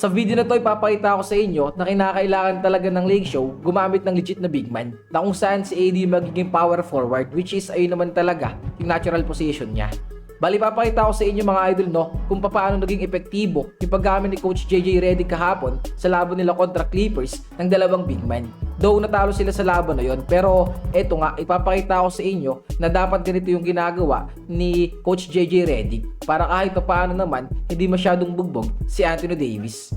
Sa video na to, ipapakita ko sa inyo na kinakailangan talaga ng Lake Show gumamit ng legit na big man na kung saan si AD magiging power forward which is ayun naman talaga yung natural position niya. Bali, papakita ko sa inyo mga idol no kung paano naging epektibo yung paggamit ni Coach JJ Redick kahapon sa laban nila kontra Clippers ng dalawang big man. Though natalo sila sa laban na yon pero eto nga, ipapakita ko sa inyo na dapat ganito yung ginagawa ni Coach JJ Redick para kahit pa paano naman hindi masyadong bugbog si Anthony Davis.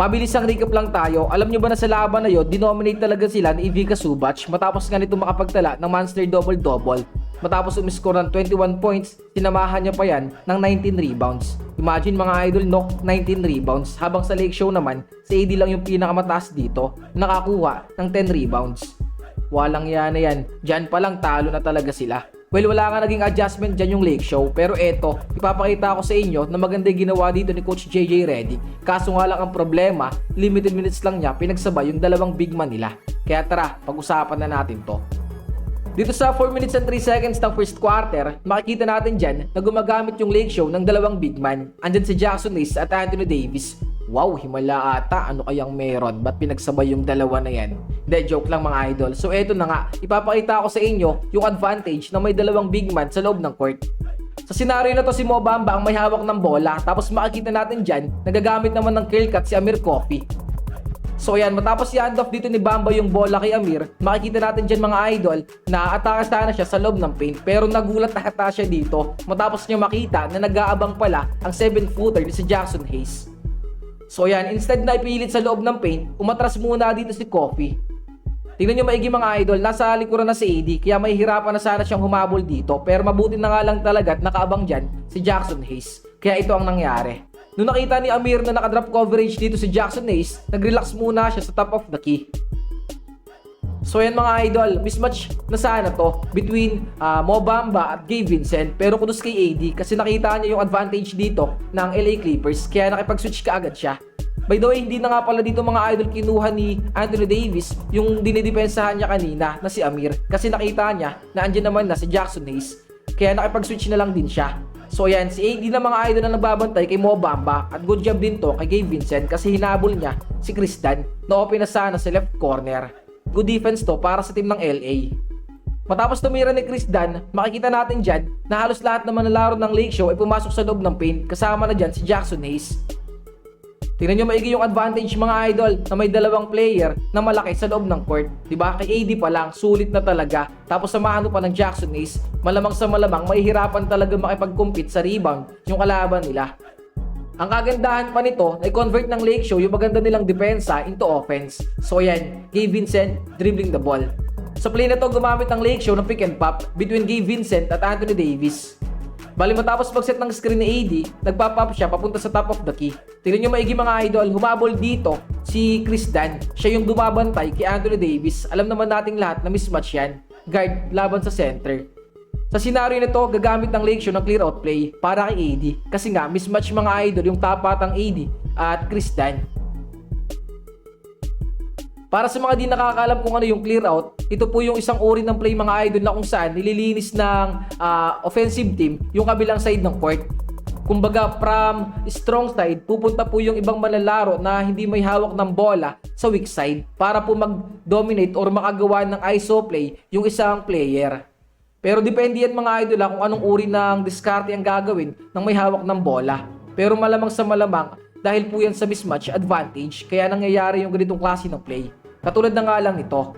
Mabilis ang recap lang tayo. Alam nyo ba na sa laban na yun, dinominate talaga sila ni Ivica Subac matapos nga nito makapagtala ng monster double-double. Matapos umiscore ng 21 points, sinamahan niya pa yan ng 19 rebounds. Imagine mga idol no, 19 rebounds. Habang sa Lake Show naman, si AD lang yung pinakamataas dito, nakakuha ng 10 rebounds. Walang yan na yan. Diyan pa lang talo na talaga sila. Well, wala nga naging adjustment dyan yung Lake Show. Pero eto, ipapakita ko sa inyo na maganda yung ginawa dito ni Coach JJ Reddy. Kaso nga lang ang problema, limited minutes lang niya pinagsabay yung dalawang big man nila. Kaya tara, pag-usapan na natin to. Dito sa 4 minutes and 3 seconds ng first quarter, makikita natin dyan na gumagamit yung Lake Show ng dalawang big man. Andyan si Jackson Hayes at Anthony Davis. Wow, himala ata. Ano kayang meron? Ba't pinagsabay yung dalawa na yan? Hindi, joke lang mga idol. So eto na nga, ipapakita ko sa inyo yung advantage na may dalawang big man sa loob ng court. Sa senaryo na to si Mo Bamba ang may hawak ng bola tapos makikita natin dyan nagagamit naman ng curl cut si Amir Coffee. So ayan, matapos i-handoff dito ni Bamba yung bola kay Amir, makikita natin dyan mga idol na atake sana siya sa loob ng paint pero nagulat na siya dito matapos niya makita na nag-aabang pala ang 7-footer ni si Jackson Hayes. So ayan, instead na ipilit sa loob ng paint, umatras muna dito si Coffee. Tingnan nyo maigi mga idol, nasa likuran na si AD kaya may hirapan na sana siyang humabol dito pero mabuti na nga lang talaga at nakaabang dyan si Jackson Hayes. Kaya ito ang nangyari. Nung nakita ni Amir na nakadrop coverage dito si Jackson Hayes, nag-relax muna siya sa top of the key. So yan mga idol, mismatch na sana to between uh, Mo Bamba at Gabe Vincent pero kudos kay AD kasi nakita niya yung advantage dito ng LA Clippers kaya nakipag-switch ka agad siya. By the way, hindi na nga pala dito mga idol kinuha ni Anthony Davis yung dinidepensahan niya kanina na si Amir kasi nakita niya na andyan naman na si Jackson Hayes kaya nakipag-switch na lang din siya. So yan, si AD na mga idol na nagbabantay kay Mo Bamba at good job din to kay Gabe Vincent kasi hinabol niya si Dunn na open na sana sa left corner. Good defense to para sa team ng LA. Matapos tumira ni Chris Dunn, makikita natin dyan na halos lahat ng laro ng Lake Show ay pumasok sa loob ng paint kasama na dyan si Jackson Hayes. Tingnan nyo maigi yung advantage mga idol na may dalawang player na malaki sa loob ng court. ba? Kay AD pa lang, sulit na talaga. Tapos samahan pa ng Jackson Hayes, malamang sa malamang mahihirapan talaga makipag-compete sa rebound yung kalaban nila. Ang kagandahan pa nito, na convert ng Lake Show yung maganda nilang depensa into offense. So yan, Gabe Vincent dribbling the ball. Sa play na to, gumamit ng Lake Show ng pick and pop between Gabe Vincent at Anthony Davis. Bali matapos mag-set ng screen ni AD, nagpa-pop siya papunta sa top of the key. Tingnan nyo maigi mga idol, humabol dito si Chris Dunn. Siya yung dumabantay kay Anthony Davis. Alam naman nating lahat na mismatch yan. Guard laban sa center. Sa senaryo nito, gagamit ng Lake Show ng clear out play para kay AD. Kasi nga, mismatch mga idol yung tapatang AD at Dunn. Para sa mga di nakakaalam kung ano yung clear out, ito po yung isang uri ng play mga idol na kung saan nililinis ng ah, offensive team yung kabilang side ng court. Kumbaga from strong side, pupunta po yung ibang manlalaro na hindi may hawak ng bola sa weak side para po mag-dominate or makagawa ng ISO play yung isang player. Pero depende yan mga idol ah, kung anong uri ng diskarte ang gagawin ng may hawak ng bola. Pero malamang sa malamang, dahil po yan sa mismatch advantage, kaya nangyayari yung ganitong klase ng play. Katulad na nga lang ito.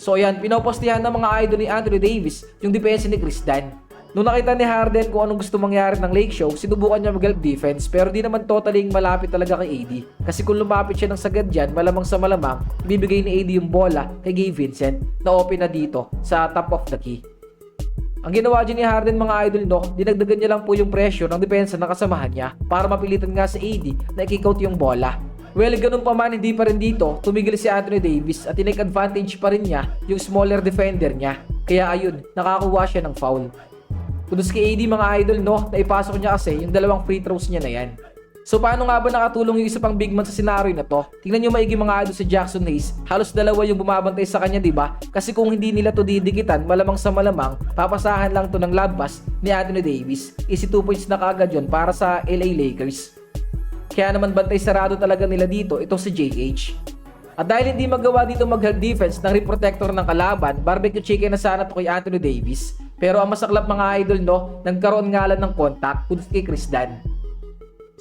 So ayan, pinopostihan ng mga idol ni Anthony Davis yung depensa ni Chris Dunn. Nung nakita ni Harden kung anong gusto mangyari ng Lake Show, sinubukan niya mag-help defense pero di naman totaling malapit talaga kay AD. Kasi kung lumapit siya ng sagad dyan, malamang sa malamang, bibigay ni AD yung bola kay Gabe Vincent na open na dito sa top of the key. Ang ginawa dyan ni Harden mga idol no, dinagdagan niya lang po yung pressure ng depensa ng kasamahan niya para mapilitan nga sa AD na i-kick out yung bola. Well, ganun pa man, hindi pa rin dito, tumigil si Anthony Davis at tinake advantage pa rin niya yung smaller defender niya. Kaya ayun, nakakuha siya ng foul. Kudos kay AD mga idol no, na ipasok niya kasi yung dalawang free throws niya na yan. So paano nga ba nakatulong yung isa pang big man sa scenario na to? Tingnan nyo maigi mga idol si Jackson Hayes. Halos dalawa yung bumabantay sa kanya, di ba? Kasi kung hindi nila to didikitan, malamang sa malamang, papasahan lang to ng lob pass ni Anthony Davis. Easy 2 points na kagad yun para sa LA Lakers. Kaya naman bantay sarado talaga nila dito itong si JH. At dahil hindi magawa dito mag-help defense ng rim protector ng kalaban, barbecue chicken na sana to kay Anthony Davis. Pero ang masaklap mga idol no, nagkaroon nga lang ng contact kundi kay Chris Dunn.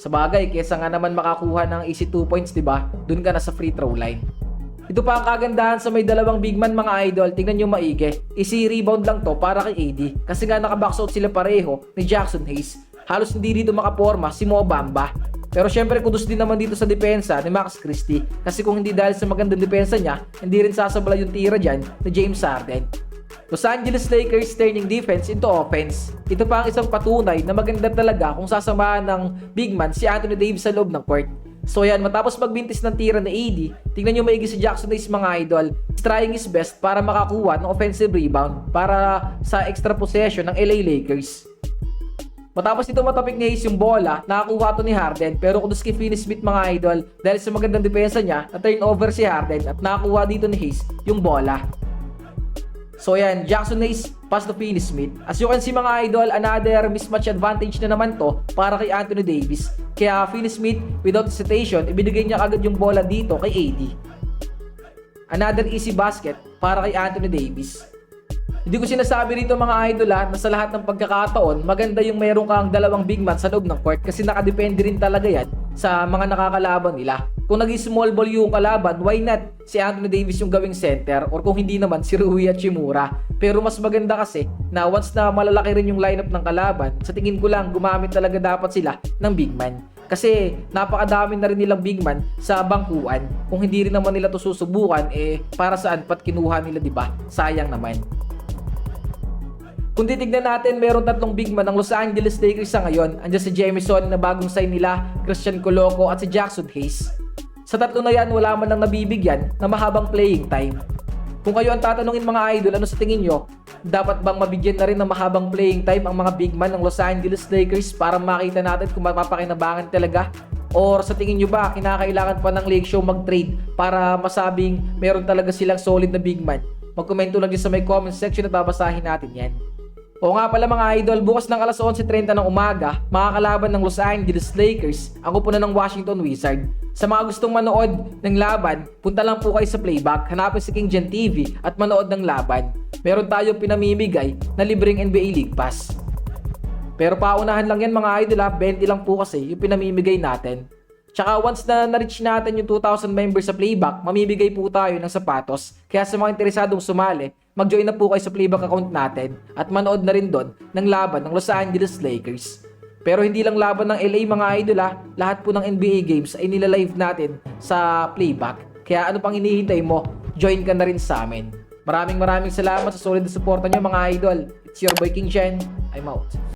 Sa bagay, kesa nga naman makakuha ng easy 2 points, di ba? Doon ka na sa free throw line. Ito pa ang kagandahan sa may dalawang big man mga idol, tingnan nyo maigi. Easy rebound lang to para kay AD. Kasi nga nakabox out sila pareho ni Jackson Hayes. Halos hindi dito makaporma si Mo Bamba. Pero syempre kudos din naman dito sa depensa ni Max Christie. Kasi kung hindi dahil sa magandang depensa niya, hindi rin sasabala yung tira dyan ni James Harden. Los Angeles Lakers turning defense into offense. Ito pa ang isang patunay na maganda talaga kung sasamahan ng big man si Anthony Davis sa loob ng court. So yan, matapos magbintis ng tira na AD, tingnan nyo maigi si Jackson Hayes mga idol. He's trying his best para makakuha ng offensive rebound para sa extra possession ng LA Lakers. Matapos ito matapik ni Hayes yung bola, nakakuha to ni Harden pero kudos kay Finney Smith mga idol dahil sa magandang depensa niya na turnover si Harden at nakakuha dito ni Hayes yung bola. So yan, Jackson Hayes pass to Finney Smith. As you can see mga idol, another mismatch advantage na naman to para kay Anthony Davis. Kaya Finney Smith, without hesitation, ibinigay niya agad yung bola dito kay AD. Another easy basket para kay Anthony Davis. Hindi ko sinasabi rito mga idol ha, na sa lahat ng pagkakataon, maganda yung meron kang dalawang big man sa loob ng court kasi nakadepende rin talaga yan sa mga nakakalaban nila. Kung naging small ball yung kalaban, why not si Anthony Davis yung gawing center or kung hindi naman si Rui Hachimura. Pero mas maganda kasi na once na malalaki rin yung lineup ng kalaban, sa tingin ko lang gumamit talaga dapat sila ng big man. Kasi napakadami na rin nilang big man sa bangkuan. Kung hindi rin naman nila to susubukan, eh para saan pat kinuha nila 'di ba? Sayang naman. Kung titignan natin, meron tatlong big man ng Los Angeles Lakers sa ngayon. Andiyan si Jameson na bagong sign nila, Christian Coloco at si Jackson Hayes. Sa tatlo na yan, wala man lang nabibigyan na mahabang playing time. Kung kayo ang tatanungin mga idol, ano sa tingin nyo? Dapat bang mabigyan na rin ng mahabang playing time ang mga big man ng Los Angeles Lakers para makita natin kung mapapakinabangan talaga? Or sa tingin nyo ba, kinakailangan pa ng Lake Show mag-trade para masabing meron talaga silang solid na big man? Magkomento lang din sa may comment section at babasahin natin yan. O nga pala mga idol, bukas ng alas 11.30 ng umaga, makakalaban ng Los Angeles Lakers ang kupunan ng Washington Wizard. Sa mga gustong manood ng laban, punta lang po kayo sa playback, hanapin si King Gen TV at manood ng laban. Meron tayong pinamimigay na libreng NBA League Pass. Pero paunahan lang yan mga idol ha, 20 lang po kasi yung pinamimigay natin. Tsaka once na na-reach natin yung 2,000 members sa playback, mamibigay po tayo ng sapatos. Kaya sa mga interesadong sumali, mag-join na po kayo sa playback account natin at manood na rin doon ng laban ng Los Angeles Lakers. Pero hindi lang laban ng LA mga idol ha, lahat po ng NBA games ay nilalive natin sa playback. Kaya ano pang hinihintay mo, join ka na rin sa amin. Maraming maraming salamat sa solid na suporta nyo mga idol. It's your boy King Chen. I'm out.